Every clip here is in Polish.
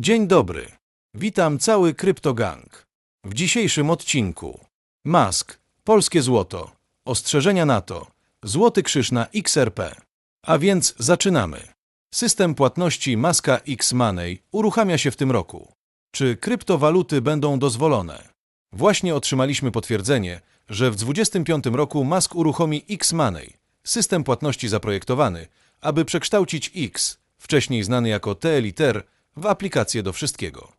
Dzień dobry. Witam cały Kryptogang. W dzisiejszym odcinku Mask, polskie złoto, ostrzeżenia NATO, złoty krzyż na XRP. A więc zaczynamy. System płatności Maska X-Money uruchamia się w tym roku. Czy kryptowaluty będą dozwolone? Właśnie otrzymaliśmy potwierdzenie, że w 2025 roku Musk uruchomi X-Money, system płatności zaprojektowany, aby przekształcić X, wcześniej znany jako TLITER, w aplikację do wszystkiego.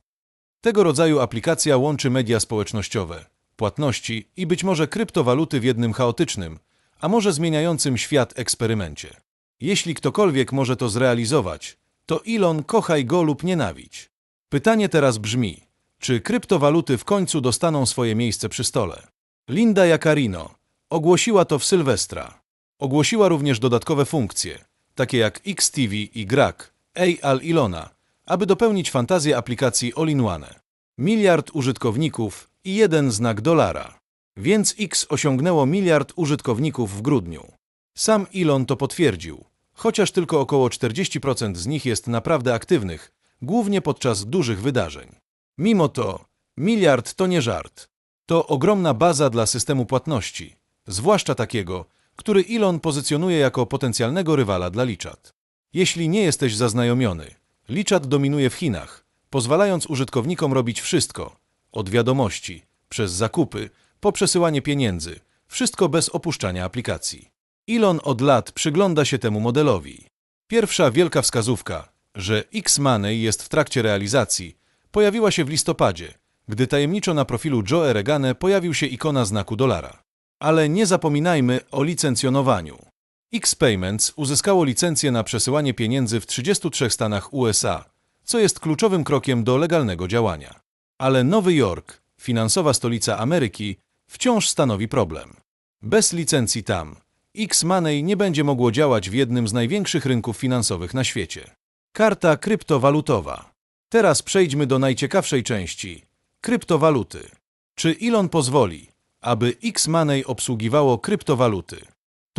Tego rodzaju aplikacja łączy media społecznościowe, płatności i być może kryptowaluty w jednym chaotycznym, a może zmieniającym świat eksperymencie. Jeśli ktokolwiek może to zrealizować, to Elon kochaj go lub nienawidź. Pytanie teraz brzmi, czy kryptowaluty w końcu dostaną swoje miejsce przy stole? Linda Jacarino ogłosiła to w Sylwestra. Ogłosiła również dodatkowe funkcje, takie jak XTV i GRAC, AI Ilona, aby dopełnić fantazję aplikacji All-in-One. Miliard użytkowników i jeden znak dolara. Więc X osiągnęło miliard użytkowników w grudniu. Sam Elon to potwierdził, chociaż tylko około 40% z nich jest naprawdę aktywnych, głównie podczas dużych wydarzeń. Mimo to, miliard to nie żart. To ogromna baza dla systemu płatności, zwłaszcza takiego, który Elon pozycjonuje jako potencjalnego rywala dla Lichat. Jeśli nie jesteś zaznajomiony, Lichat dominuje w Chinach, pozwalając użytkownikom robić wszystko, od wiadomości, przez zakupy, po przesyłanie pieniędzy, wszystko bez opuszczania aplikacji. Elon od lat przygląda się temu modelowi. Pierwsza wielka wskazówka, że X-Money jest w trakcie realizacji, pojawiła się w listopadzie, gdy tajemniczo na profilu Joe Regane pojawił się ikona znaku dolara. Ale nie zapominajmy o licencjonowaniu. X-Payments uzyskało licencję na przesyłanie pieniędzy w 33 stanach USA, co jest kluczowym krokiem do legalnego działania. Ale Nowy Jork, finansowa stolica Ameryki, wciąż stanowi problem. Bez licencji tam, X-Money nie będzie mogło działać w jednym z największych rynków finansowych na świecie. Karta kryptowalutowa. Teraz przejdźmy do najciekawszej części kryptowaluty. Czy Elon pozwoli, aby X-Money obsługiwało kryptowaluty?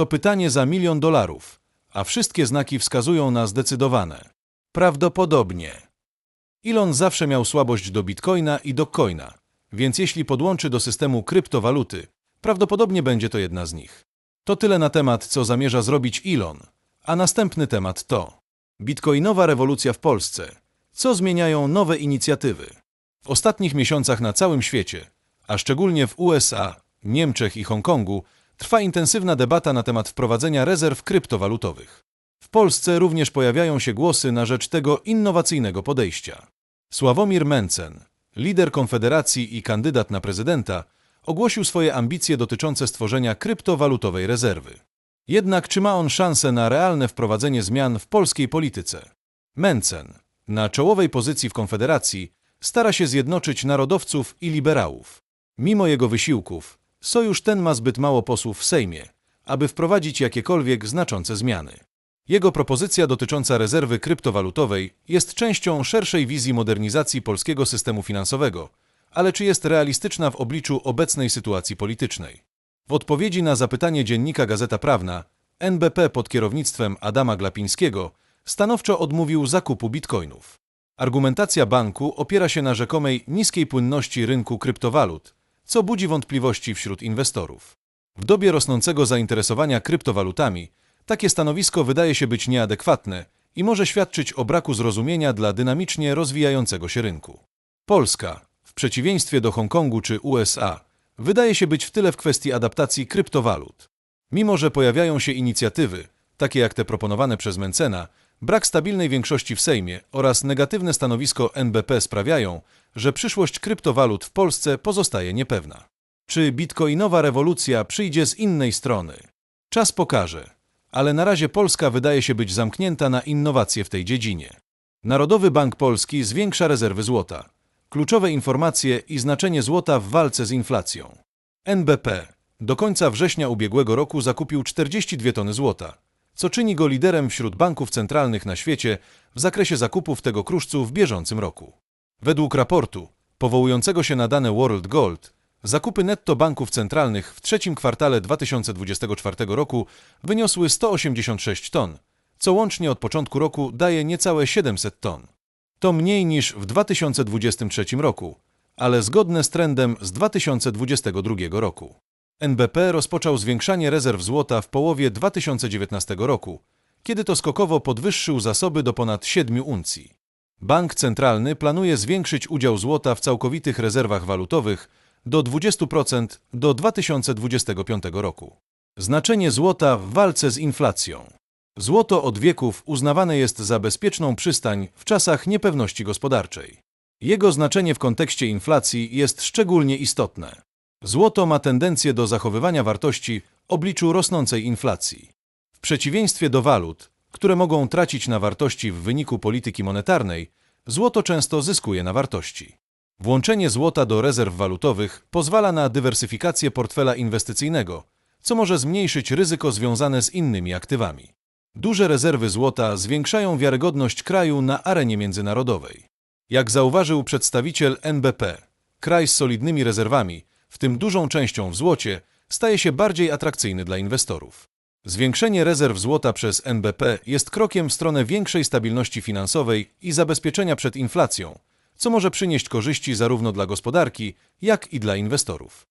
To pytanie za milion dolarów, a wszystkie znaki wskazują na zdecydowane. Prawdopodobnie. Elon zawsze miał słabość do bitcoina i do coina, więc jeśli podłączy do systemu kryptowaluty, prawdopodobnie będzie to jedna z nich. To tyle na temat, co zamierza zrobić Elon. A następny temat to Bitcoinowa rewolucja w Polsce. Co zmieniają nowe inicjatywy? W ostatnich miesiącach na całym świecie, a szczególnie w USA, Niemczech i Hongkongu, trwa intensywna debata na temat wprowadzenia rezerw kryptowalutowych. W Polsce również pojawiają się głosy na rzecz tego innowacyjnego podejścia. Sławomir Mencen, lider Konfederacji i kandydat na prezydenta, ogłosił swoje ambicje dotyczące stworzenia kryptowalutowej rezerwy. Jednak czy ma on szansę na realne wprowadzenie zmian w polskiej polityce? Mencen, na czołowej pozycji w Konfederacji, stara się zjednoczyć narodowców i liberałów. Mimo jego wysiłków, sojusz ten ma zbyt mało posłów w Sejmie, aby wprowadzić jakiekolwiek znaczące zmiany. Jego propozycja dotycząca rezerwy kryptowalutowej jest częścią szerszej wizji modernizacji polskiego systemu finansowego, ale czy jest realistyczna w obliczu obecnej sytuacji politycznej? W odpowiedzi na zapytanie dziennika Gazeta Prawna, NBP pod kierownictwem Adama Glapińskiego stanowczo odmówił zakupu bitcoinów. Argumentacja banku opiera się na rzekomej niskiej płynności rynku kryptowalut, co budzi wątpliwości wśród inwestorów. W dobie rosnącego zainteresowania kryptowalutami, takie stanowisko wydaje się być nieadekwatne i może świadczyć o braku zrozumienia dla dynamicznie rozwijającego się rynku. Polska, w przeciwieństwie do Hongkongu czy USA, wydaje się być w tyle w kwestii adaptacji kryptowalut. Mimo, że pojawiają się inicjatywy, takie jak te proponowane przez Mencena, brak stabilnej większości w Sejmie oraz negatywne stanowisko NBP sprawiają, że przyszłość kryptowalut w Polsce pozostaje niepewna. Czy bitcoinowa rewolucja przyjdzie z innej strony? Czas pokaże, ale na razie Polska wydaje się być zamknięta na innowacje w tej dziedzinie. Narodowy Bank Polski zwiększa rezerwy złota. Kluczowe informacje i znaczenie złota w walce z inflacją. NBP do końca września ubiegłego roku zakupił 42 tony złota, co czyni go liderem wśród banków centralnych na świecie w zakresie zakupów tego kruszcu w bieżącym roku. Według raportu, powołującego się na dane World Gold, zakupy netto banków centralnych w trzecim kwartale 2024 roku wyniosły 186 ton, co łącznie od początku roku daje niecałe 700 ton. To mniej niż w 2023 roku, ale zgodne z trendem z 2022 roku. NBP rozpoczął zwiększanie rezerw złota w połowie 2019 roku, kiedy to skokowo podwyższył zasoby do ponad 7 uncji. Bank centralny planuje zwiększyć udział złota w całkowitych rezerwach walutowych do 20% do 2025 roku. Znaczenie złota w walce z inflacją. Złoto od wieków uznawane jest za bezpieczną przystań w czasach niepewności gospodarczej. Jego znaczenie w kontekście inflacji jest szczególnie istotne. Złoto ma tendencję do zachowywania wartości w obliczu rosnącej inflacji. W przeciwieństwie do walut, które mogą tracić na wartości w wyniku polityki monetarnej, złoto często zyskuje na wartości. Włączenie złota do rezerw walutowych pozwala na dywersyfikację portfela inwestycyjnego, co może zmniejszyć ryzyko związane z innymi aktywami. Duże rezerwy złota zwiększają wiarygodność kraju na arenie międzynarodowej. Jak zauważył przedstawiciel NBP, kraj z solidnymi rezerwami, w tym dużą częścią w złocie, staje się bardziej atrakcyjny dla inwestorów. Zwiększenie rezerw złota przez NBP jest krokiem w stronę większej stabilności finansowej i zabezpieczenia przed inflacją, co może przynieść korzyści zarówno dla gospodarki, jak i dla inwestorów.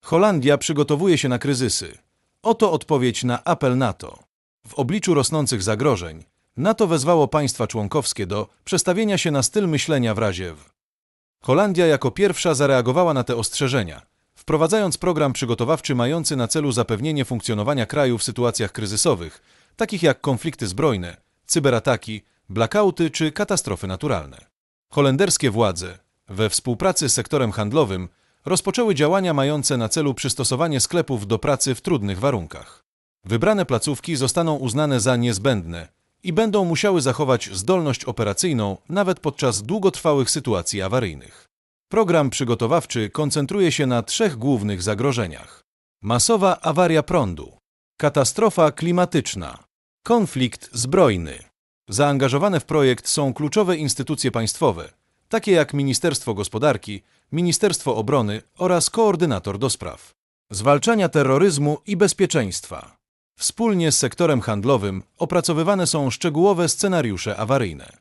Holandia przygotowuje się na kryzysy. Oto odpowiedź na apel NATO. W obliczu rosnących zagrożeń, NATO wezwało państwa członkowskie do przestawienia się na styl myślenia w razie w. Holandia jako pierwsza zareagowała na te ostrzeżenia, wprowadzając program przygotowawczy mający na celu zapewnienie funkcjonowania kraju w sytuacjach kryzysowych, takich jak konflikty zbrojne, cyberataki, blackouty czy katastrofy naturalne. Holenderskie władze, we współpracy z sektorem handlowym, rozpoczęły działania mające na celu przystosowanie sklepów do pracy w trudnych warunkach. Wybrane placówki zostaną uznane za niezbędne i będą musiały zachować zdolność operacyjną nawet podczas długotrwałych sytuacji awaryjnych. Program przygotowawczy koncentruje się na trzech głównych zagrożeniach: masowa awaria prądu, katastrofa klimatyczna, konflikt zbrojny. Zaangażowane w projekt są kluczowe instytucje państwowe, takie jak Ministerstwo Gospodarki, Ministerstwo Obrony oraz Koordynator do spraw zwalczania terroryzmu i bezpieczeństwa. Wspólnie z sektorem handlowym opracowywane są szczegółowe scenariusze awaryjne.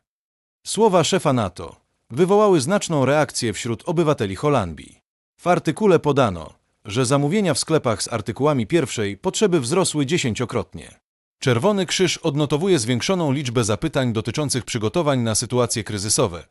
Słowa szefa NATO wywołały znaczną reakcję wśród obywateli Holandii. W artykule podano, że zamówienia w sklepach z artykułami pierwszej potrzeby wzrosły dziesięciokrotnie. Czerwony Krzyż odnotowuje zwiększoną liczbę zapytań dotyczących przygotowań na sytuacje kryzysowe,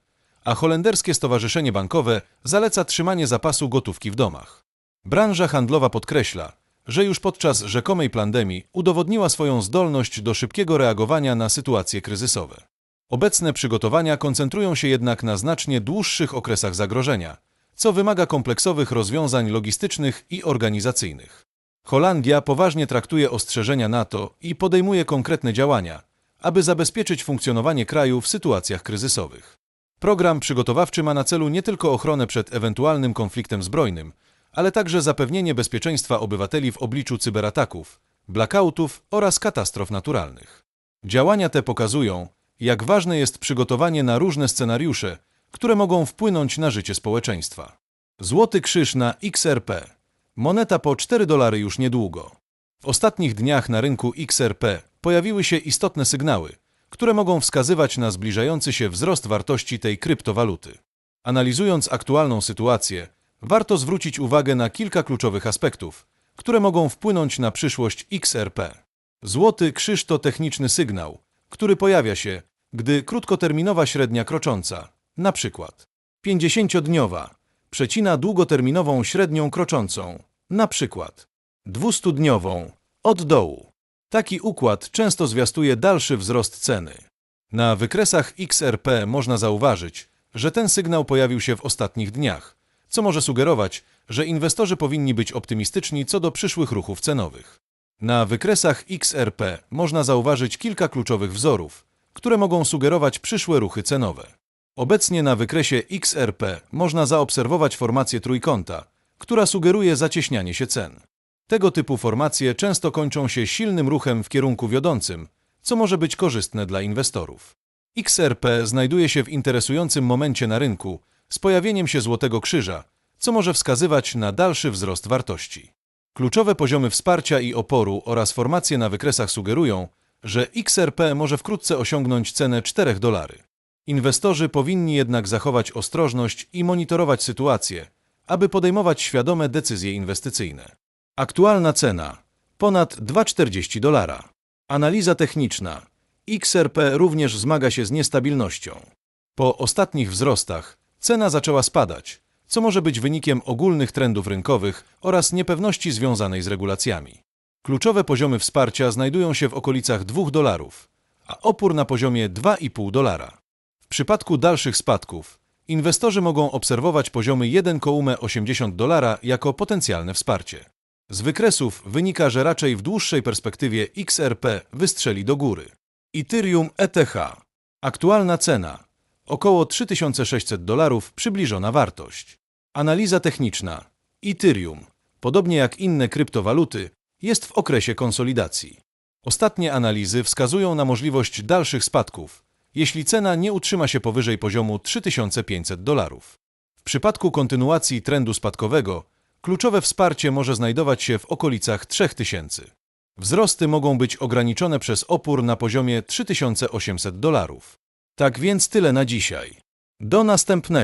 a holenderskie Stowarzyszenie Bankowe zaleca trzymanie zapasu gotówki w domach. Branża handlowa podkreśla, że już podczas rzekomej pandemii udowodniła swoją zdolność do szybkiego reagowania na sytuacje kryzysowe. Obecne przygotowania koncentrują się jednak na znacznie dłuższych okresach zagrożenia, co wymaga kompleksowych rozwiązań logistycznych i organizacyjnych. Holandia poważnie traktuje ostrzeżenia NATO i podejmuje konkretne działania, aby zabezpieczyć funkcjonowanie kraju w sytuacjach kryzysowych. Program przygotowawczy ma na celu nie tylko ochronę przed ewentualnym konfliktem zbrojnym, ale także zapewnienie bezpieczeństwa obywateli w obliczu cyberataków, blackoutów oraz katastrof naturalnych. Działania te pokazują, jak ważne jest przygotowanie na różne scenariusze, które mogą wpłynąć na życie społeczeństwa. Złoty krzyż na XRP. Moneta po 4 dolary już niedługo. W ostatnich dniach na rynku XRP pojawiły się istotne sygnały, które mogą wskazywać na zbliżający się wzrost wartości tej kryptowaluty. Analizując aktualną sytuację, warto zwrócić uwagę na kilka kluczowych aspektów, które mogą wpłynąć na przyszłość XRP. Złoty krzyż to techniczny sygnał, który pojawia się, gdy krótkoterminowa średnia krocząca, na przykład 50-dniowa, przecina długoterminową średnią kroczącą, na przykład 200-dniową, od dołu. Taki układ często zwiastuje dalszy wzrost ceny. Na wykresach XRP można zauważyć, że ten sygnał pojawił się w ostatnich dniach, co może sugerować, że inwestorzy powinni być optymistyczni co do przyszłych ruchów cenowych. Na wykresach XRP można zauważyć kilka kluczowych wzorów, które mogą sugerować przyszłe ruchy cenowe. Obecnie na wykresie XRP można zaobserwować formację trójkąta, która sugeruje zacieśnianie się cen. Tego typu formacje często kończą się silnym ruchem w kierunku wiodącym, co może być korzystne dla inwestorów. XRP znajduje się w interesującym momencie na rynku z pojawieniem się Złotego Krzyża, co może wskazywać na dalszy wzrost wartości. Kluczowe poziomy wsparcia i oporu oraz formacje na wykresach sugerują, że XRP może wkrótce osiągnąć cenę 4 dolary. Inwestorzy powinni jednak zachować ostrożność i monitorować sytuację, aby podejmować świadome decyzje inwestycyjne. Aktualna cena ponad 2,40 dolara. Analiza techniczna. XRP również zmaga się z niestabilnością. Po ostatnich wzrostach cena zaczęła spadać, co może być wynikiem ogólnych trendów rynkowych oraz niepewności związanej z regulacjami. Kluczowe poziomy wsparcia znajdują się w okolicach 2 dolarów, a opór na poziomie 2,5 dolara. W przypadku dalszych spadków inwestorzy mogą obserwować poziomy 1,80 dolara jako potencjalne wsparcie. Z wykresów wynika, że raczej w dłuższej perspektywie XRP wystrzeli do góry. Ethereum ETH. Aktualna cena około 3600 dolarów przybliżona wartość. Analiza techniczna. Ethereum, podobnie jak inne kryptowaluty, jest w okresie konsolidacji. Ostatnie analizy wskazują na możliwość dalszych spadków, jeśli cena nie utrzyma się powyżej poziomu 3500 dolarów. W przypadku kontynuacji trendu spadkowego, kluczowe wsparcie może znajdować się w okolicach 3000. Wzrosty mogą być ograniczone przez opór na poziomie 3800 dolarów. Tak więc tyle na dzisiaj. Do następnego.